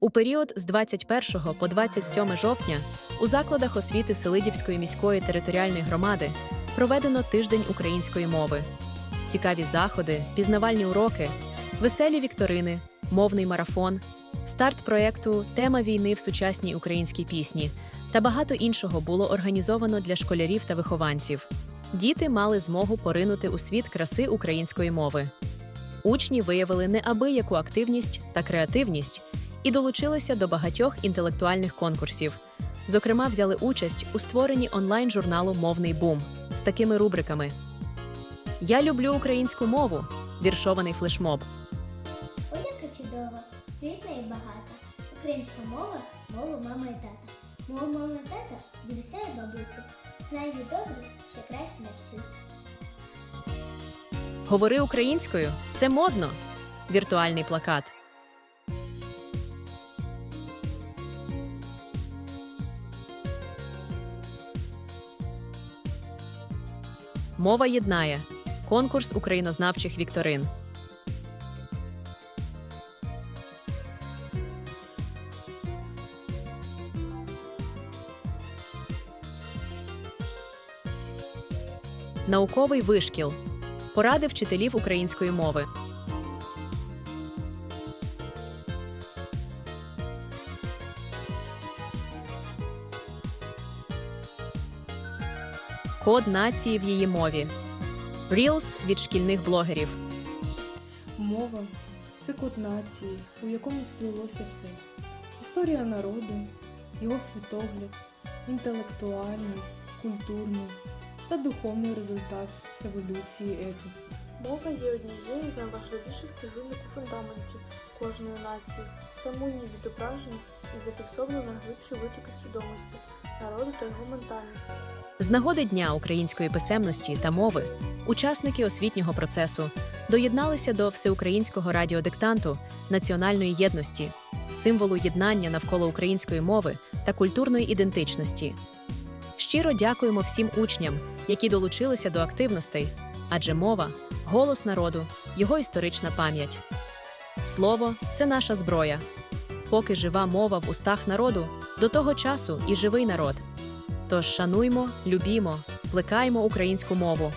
У період з 21 по 27 жовтня у закладах освіти Селидівської міської територіальної громади проведено тиждень української мови. Цікаві заходи, пізнавальні уроки, веселі вікторини, мовний марафон, старт проєкту Тема війни в сучасній українській пісні та багато іншого було організовано для школярів та вихованців. Діти мали змогу поринути у світ краси української мови. Учні виявили неабияку активність та креативність і долучилися до багатьох інтелектуальних конкурсів. Зокрема, взяли участь у створенні онлайн-журналу Мовний бум з такими рубриками: Я люблю українську мову. Віршований флешмоб. Ой, яка чудова, світла і багата. Українська мова мова мами і тата. Мова мами і тата дідуся і бабусі. Знай її добре, ще краще навчусь. Говори українською це модно. Віртуальний плакат. Мова єднає. Конкурс українознавчих вікторин. Науковий вишкіл. Поради вчителів української мови. Код нації в її мові. Reels від шкільних блогерів. Мова це код нації, у якому сплелося все: історія народу, його світогляд, інтелектуальний, культурний та духовний результат еволюції етносу. Мова є однією з найважливіших цеглинок у фундаменті кожної нації. Саму її і зафіксовано найглибші витоки свідомості народу та його ментальність. З нагоди Дня української писемності та мови учасники освітнього процесу доєдналися до всеукраїнського радіодиктанту національної єдності, символу єднання навколо української мови та культурної ідентичності. Щиро дякуємо всім учням, які долучилися до активностей, адже мова голос народу, його історична пам'ять. Слово це наша зброя. Поки жива мова в устах народу, до того часу і живий народ. Тож шануймо, любімо, плекаймо українську мову.